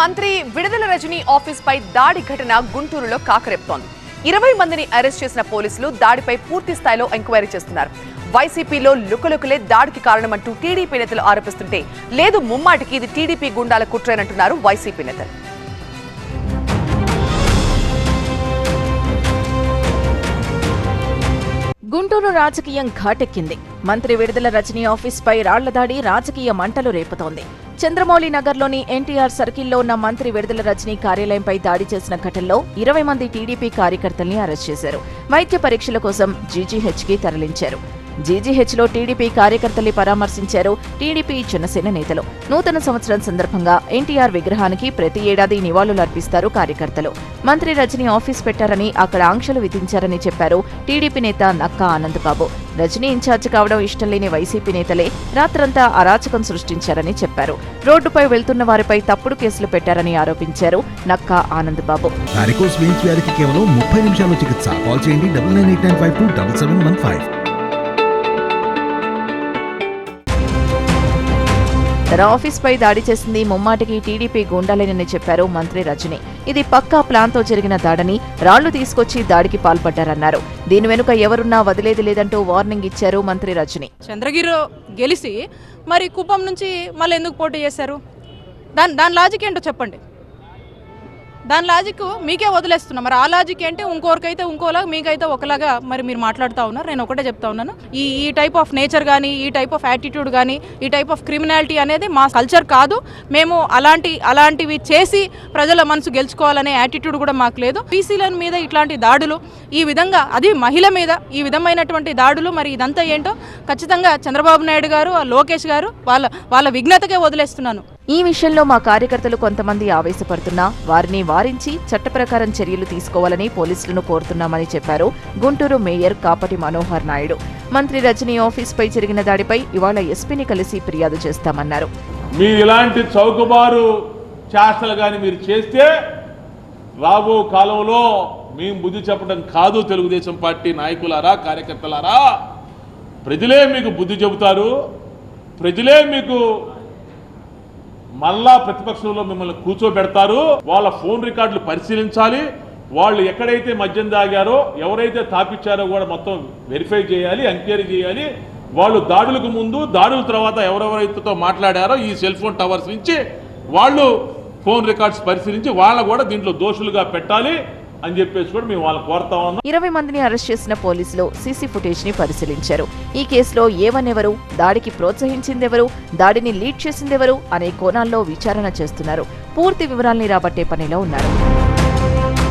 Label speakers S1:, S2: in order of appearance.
S1: మంత్రి విడుదల రజని ఆఫీస్ పై దాడి ఘటన గుంటూరులో కాకరెప్తోంది. ఇరవై మందిని అరెస్ట్ చేసిన పోలీసులు దాడిపై పూర్తి స్థాయిలో ఎంక్వైరీ చేస్తున్నారు. వైసీపీలో లుకలుకలే దాడికి కారణమంటూ టీడీపీ నేతలు ఆరోపిస్తుంటే లేదు ముమ్మాటికి ఇది టీడీపీ గుండాల కుట్రేనంటున్నారు వైసీపీ నేతలు.
S2: గుంటూరు రాజకీయం ఘాటెక్కింది. మంత్రి విడుదల రజనీ ఆఫీస్పై రాళ్ళ దాడి రాజకీయ మంటలు రేపుతోంది. చంద్రమౌళి నగర్లోని ఎన్టీఆర్ సర్కిల్లో ఉన్న మంత్రి విడుదల రజనీ కార్యాలయంపై దాడి చేసిన ఘటనలో ఇరవై మంది టీడీపీ కార్యకర్తల్ని అరెస్ట్ చేశారు. వైద్య పరీక్షల కోసం జీజీహెచ్కి తరలించారు. జీజీహెచ్లో టీడీపీ కార్యకర్తల్ని పరామర్శించారు టీడీపీ జనసేన నేతలు. నూతన సంవత్సరం సందర్భంగా ఎన్టీఆర్ విగ్రహానికి ప్రతి ఏడాది నివాళులర్పిస్తారు కార్యకర్తలు. మంత్రి రజనీ ఆఫీస్ పెట్టారని అక్కడ ఆంక్షలు విధించారని చెప్పారు టీడీపీ నేత నక్కా ఆనందబాబు. రజనీ ఇన్ఛార్జ్ కావడం ఇష్టం లేని వైసీపీ నేతలే రాత్రంతా అరాచకం సృష్టించారని చెప్పారు. రోడ్డుపై వెళ్తున్న వారిపై తప్పుడు కేసులు పెట్టారని ఆరోపించారు నక్కా ఆనందబాబు.
S3: కేవలం ముప్పై నిమిషాల్లో చికిత్స. కాల్ చేయండి
S2: తన ఆఫీస్పై దాడి చేసింది ముమ్మాటికి టీడీపీ గుండాలేనని చెప్పారు మంత్రి రజని. ఇది పక్కా ప్లాన్తో జరిగిన దాడని రాళ్ళు తీసుకొచ్చి దాడికి పాల్పడ్డారన్నారు. దీని వెనుక ఎవరున్నా వదిలేది లేదంటూ వార్నింగ్ ఇచ్చారు మంత్రి రజని.
S4: చంద్రగిరి గెలిచి మరి కుప్పం నుంచి మళ్ళీ ఎందుకు పోటీ చేశారు? దాని దాని లాజిక్ ఏంటో చెప్పండి. దాని లాజిక్ మీకే వదిలేస్తున్నా. మరి ఆ లాజిక్ ఏంటి? ఇంకోరికైతే ఇంకోలా మీకైతే ఒకలాగా మరి మీరు మాట్లాడుతూ ఉన్నారు. నేను ఒకటే చెప్తా ఉన్నాను. ఈ ఈ టైప్ ఆఫ్ నేచర్ కానీ ఈ టైప్ ఆఫ్ యాటిట్యూడ్ కానీ ఈ టైప్ ఆఫ్ క్రిమినాలిటీ అనేది మా కల్చర్ కాదు. మేము అలాంటి అలాంటివి చేసి ప్రజల మనసు గెలుచుకోవాలనే యాటిట్యూడ్ కూడా మాకు లేదు. బీసీల మీద ఇట్లాంటి దాడులు ఈ విధంగా అది మహిళ మీద ఈ విధమైనటువంటి దాడులు మరి ఇదంతా ఏంటో ఖచ్చితంగా చంద్రబాబు నాయుడు గారు ఆ లోకేష్ గారు వాళ్ళ వాళ్ళ విఘ్నతకే వదిలేస్తున్నాను.
S2: ఈ విషయంలో మా కార్యకర్తలు కొంతమంది ఆవేశపడుతున్నా వారిని వారించి చట్ట ప్రకారం చర్యలు తీసుకోవాలని పోలీసులను కోరుతున్నామని చెప్పారు గుంటూరు మేయర్ కాపటి మనోహర్ నాయుడు. మంత్రి రజనీ ఆఫీస్పై జరిగిన దాడిపై ఇవాళ ఎస్పీని కలిసి ఫిర్యాదు చేస్తామన్నారు.
S5: మీరు ఇలాంటి చౌకబారు చేష్టలు కానీ మీరు చేస్తే రాబో కాలంలో మేము బుద్ధి చెప్పడం కాదు తెలుగుదేశం పార్టీ నాయకులారా కార్యకర్తలారా. ప్రజలే మీకు బుద్ధి చెబుతారు ప్రజలే మీకు మళ్ళా ప్రతిపక్షంలో మిమ్మల్ని కూర్చోబెడతారు. వాళ్ళ ఫోన్ రికార్డులు పరిశీలించాలి. వాళ్ళు ఎక్కడైతే మద్యం తాగారో ఎవరైతే తాపించారో కూడా మొత్తం వెరిఫై చేయాలి ఎంక్వైరీ చేయాలి. వాళ్ళు దాడులకు ముందు దాడుల తర్వాత ఎవరెవరైతేతో మాట్లాడారో ఈ సెల్ ఫోన్ టవర్స్ నుంచి వాళ్ళు ఫోన్ రికార్డ్స్ పరిశీలించి వాళ్ళ కూడా దీంట్లో దోషులుగా పెట్టాలి. అని చెప్పేసి కూడా మేము వాళ్ళు కోరుతా ఉన్నాం.
S2: ఇరవై మందిని అరెస్ట్ చేసిన పోలీసులు సీసీ ఫుటేజ్ని పరిశీలించారు. ఈ కేసులో ఏవనెవరు దాడికి ప్రోత్సహించిందెవరు? దాడిని లీడ్ చేసిందెవరు? అనే కోణాల్లో విచారణ చేస్తున్నారు. పూర్తి వివరాల్ని రాబట్టే పనిలో ఉన్నారు.